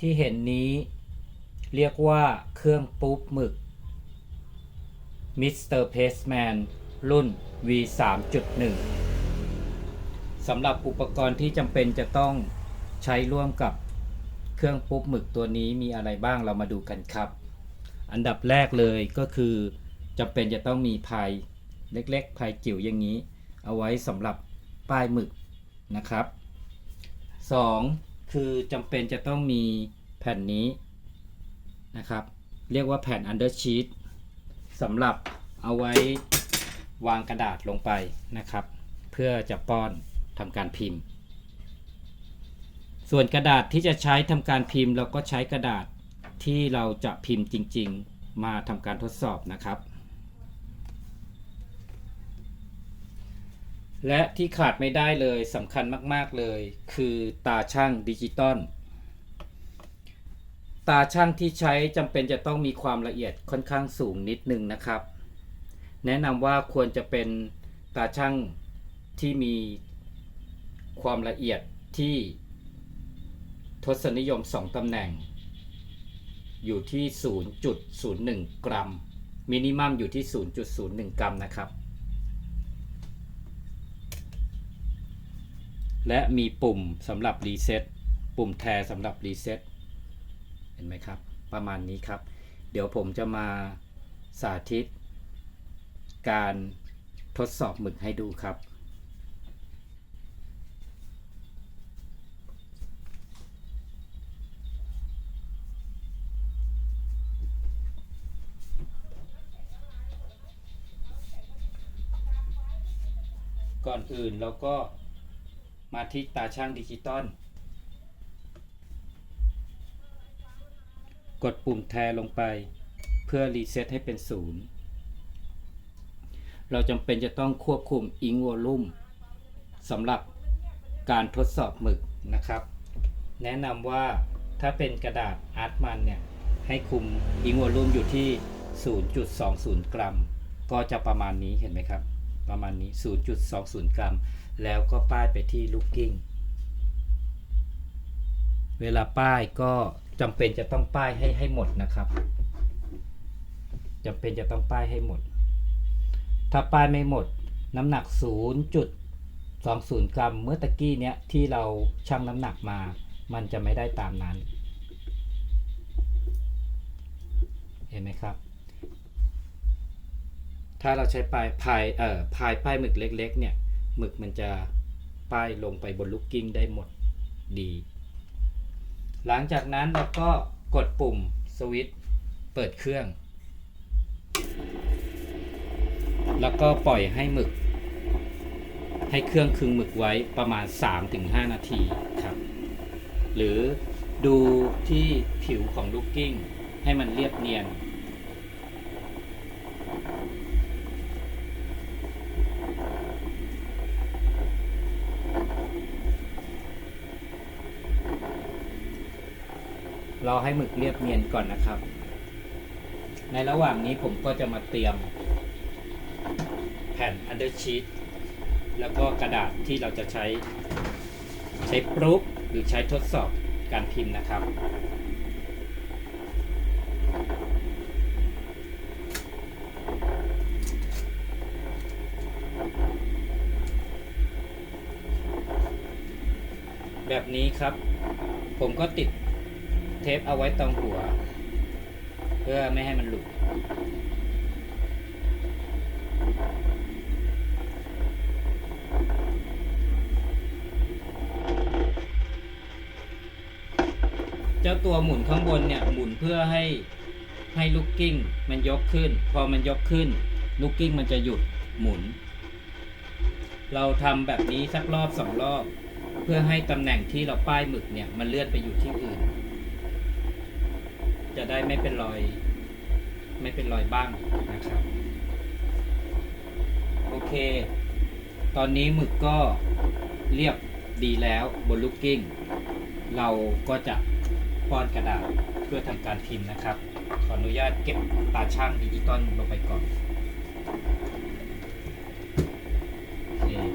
ที่เห็นนี้เรียกว่าเครื่องปุ๊บหมึก Mr. Paceman รุ่น V 3.1สำหรับอุปกรณ์ที่จำเป็นจะต้องใช้ร่วมกับเครื่องปุ๊บหมึกตัวนี้มีอะไรบ้างเรามาดูกันครับ อันดับแรกเลยก็คือจำเป็นจะต้องมีพายเล็กๆพายจิ๋วอย่างนี้ เอาไว้สำหรับป้ายหมึกนะครับ 2. คือจำเป็นจะต้องมีแผ่นนี้นะครับ เรียกว่าแผ่น undersheet สำหรับเอาไว้วางกระดาษลงไปนะครับ เพื่อจะป้อนทำการพิมพ์ ส่วนกระดาษที่จะใช้ทำการพิมพ์ เราก็ใช้กระดาษที่เราจะพิมพ์จริง ๆ มาทำการทดสอบนะครับ และที่ขาดไม่ได้เลยสำคัญมาก ๆ เลย คือตาช่างดิจิตอลตาช่างที่ใช้จำเป็นจะต้องมีความละเอียดค่อนข้างสูงนิดนึงนะครับ แนะนำว่าควรจะเป็นตาช่างที่มีความละเอียดที่ทศนิยม 2ตำแหน่ง อยู่ที่ 0.01 กรัม มินิมัมอยู่ที่ 0.01 กรัมนะครับ และมีปุ่มสำหรับรีเซ็ตปุ่มแทสำหรับรีเซ็ตเห็นไหมครับ ประมาณนี้ครับ เดี๋ยวผมจะมาสาธิต การทดสอบหมึกให้ดูครับ ก่อนอื่นเราก็ มาที่ตาช่างดิจิตอลกดปุ่มแทนลงไป เพื่อรีเซ็ตให้เป็นศูนย์เราจำเป็นจะต้องควบคุมอิงวอลลุ่มสำหรับการทดสอบหมึกนะครับ แนะนำว่าถ้าเป็นกระดาษอาร์ตมันเนี่ย ให้คุมอิงวอลลุ่มอยู่ที่ 0.20 กรัม ก็จะประมาณนี้เห็นไหมครับ ประมาณนี้ 0.20 กรัม แล้วก็ป้ายไปที่ลูกกิ้งเวลาป้ายก็จำเป็นจะต้องป้ายให้ให้หมดนะครับจำเป็นจะต้องป้ายให้หมด ถ้าป้ายไม่หมดน้ำหนัก 0.20 กรัม เมื่อตะกี้เนี้ยที่เราชั่งน้ำหนักมา มันจะไม่ได้ตามนั้น เห็นไหมครับ ถ้าเราใช้ปลายพายเอ่อพายป้ายหมึกเล็กๆเนี่ยหมึกมันจะป้ายลงไปบนลูกกิ้งได้หมดดี หลังจากนั้นเราก็กดปุ่มสวิตช์เปิดเครื่อง แล้วก็ปล่อยให้หมึก ให้เครื่องคึงหมึกไว้ประมาณ 3-5 นาทีครับ หรือดูที่ผิวของลูกกิ้งให้มันเรียบเนียน เราให้หมึกเรียบเนียนก่อนนะครับ ในระหว่างนี้ผมก็จะมาเตรียม แผ่น undersheet แล้วก็กระดาษที่เราจะใช้ใช้ปรุกหรือใช้ทดสอบการพิมพ์นะครับแบบนี้ครับ ผมก็ติด ทปเอาไว้ตรงหัว เพื่อไม่ให้มันหลุดเจ้าตัวหมุนข้างบนเนี่ยหมุนเพื่อให้ให้ลูกกิ้งมันยกขึ้น พอมันยกขึ้น ลูกกิ้งมันจะหยุดหมุน เราทำแบบนี้สักรอบสองรอบ เพื่อให้ตำแหน่งที่เราป้ายหมึกเนี่ย มันเลื่อนไปอยู่ที่อื่น จะได้ไม่เป็นรอย ไม่เป็นรอยบ้างนะครับ โอเค ตอนนี้หมึกก็เรียบดีแล้วบนลูกกิ้ง เราก็จะป้อนกระดาษเพื่อทำการพิมพ์นะครับ ขออนุญาตเก็บตาช่างดิจิตอลลงไปก่อน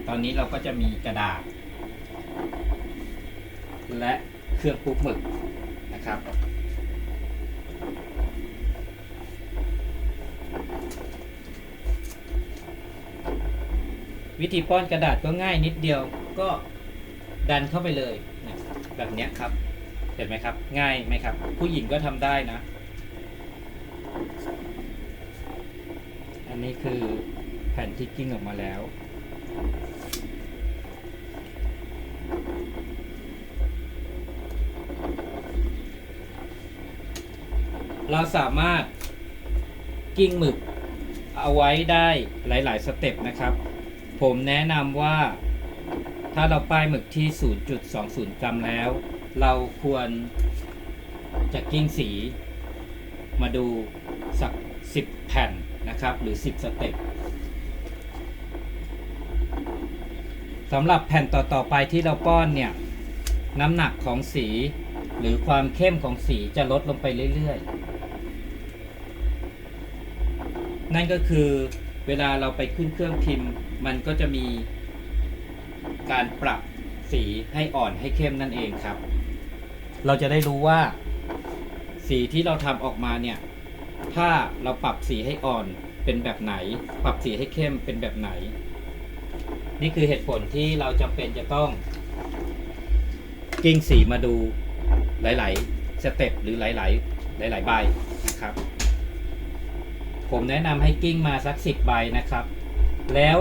ตอนนี้เราก็จะมีกระดาษ และเครื่องปุ๊บหมึกนะครับ วิธีป้อนกระดาษก็ง่ายนิดเดียวก็ดันเข้าไปเลยนะแบบนี้ครับ เห็นไหมครับ ง่ายไหมครับ ผู้หญิงก็ทำได้นะ อันนี้คือแผ่นที่กิ้งออกมาแล้ว เราสามารถกิ้งหมึกเอาไว้ได้หลาย ๆ สเต็ปนะครับ ผมแนะนำว่าถ้าเราป้ายหมึกที่ 0.20 กรัมแล้ว เราควรจะกิ้งสี มาดูสัก 10 แผ่นนะครับ หรือ 10 สเต็ปสำหรับแผ่นต่อๆไปที่เราป้อนเนี่ย น้ำหนักของสี หรือความเข้มของสีจะลดลงไปเรื่อยๆ นั่นก็คือเวลาเราไปขึ้นเครื่องพิมพ์ มันก็จะมีการปรับสีให้อ่อนให้เข้มนั่นเองครับ เราจะได้รู้ว่า สีที่เราทำออกมาเนี่ย ถ้าเราปรับสีให้อ่อนเป็นแบบไหน ปรับสีให้เข้มเป็นแบบไหน นี่คือเหตุผลที่เราจำเป็นจะต้อง กิ้งสีมาดูหลาย ๆ สเต็ปหรือหลาย ๆ หลาย ๆ ใบนะครับ ผมแนะนำให้กิ้งมาสักสิบใบนะครับ แล้ว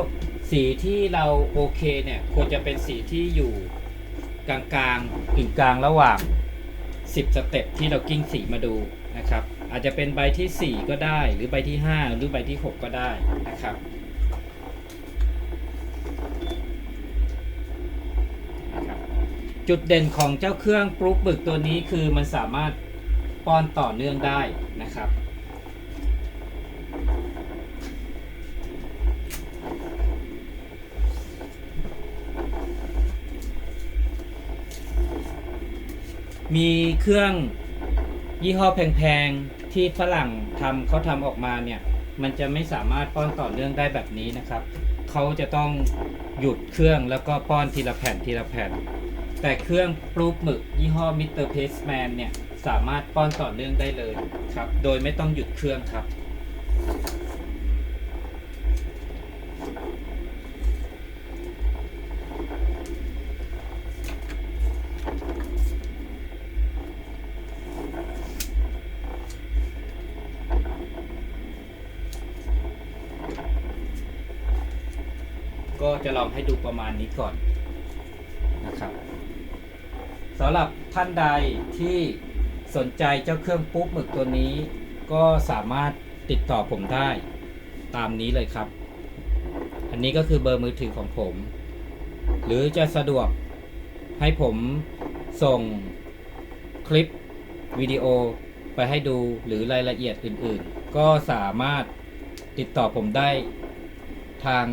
สีที่เราโอเคเนี่ยควรจะเป็นสีที่อยู่กลางๆกึ่งกลางระหว่าง 10 สเต็ปที่เรากิ้งสีมาดูนะครับ อาจจะเป็นใบที่ 4 ก็ได้ หรือใบที่ 5 หรือใบที่ 6 ก็ได้นะครับนะครับจุดเด่นของเจ้าเครื่องปลุกบึกตัวนี้คือมันสามารถป้อนต่อเนื่องได้นะครับ มีเครื่องยี่ห้อแพงๆ ที่ฝรั่งทำเขาทำออกมาเนี่ย มันจะไม่สามารถป้อนต่อเนื่องได้แบบนี้นะครับ เขาจะต้องหยุดเครื่องแล้วก็ป้อนทีละแผ่นทีละแผ่น แต่เครื่องปลูกหมึกยี่ห้อมิสเตอร์เพสแมนเนี่ย สามารถป้อนต่อเนื่องได้เลยครับ โดยไม่ต้องหยุดเครื่องครับ ก็จะลองให้ดูประมาณนี้ก่อนนะครับสำหรับท่านใดที่สนใจเจ้าเครื่องปุ๊บหมึกตัวนี้ ก็สามารถติดต่อผมได้ตามนี้เลยครับ อันนี้ก็คือเบอร์มือถือของผม หรือจะสะดวกให้ผมส่งคลิปวิดีโอไปให้ดูหรือรายละเอียดอื่นๆ ก็สามารถติดต่อผมได้ ทาง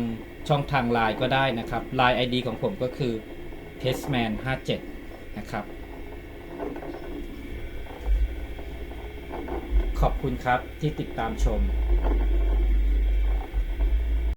ช่องทางไลน์ก็ได้นะครับ Line ID ของผมก็คือ testman 57นะครับ ขอบคุณครับที่ติดตามชม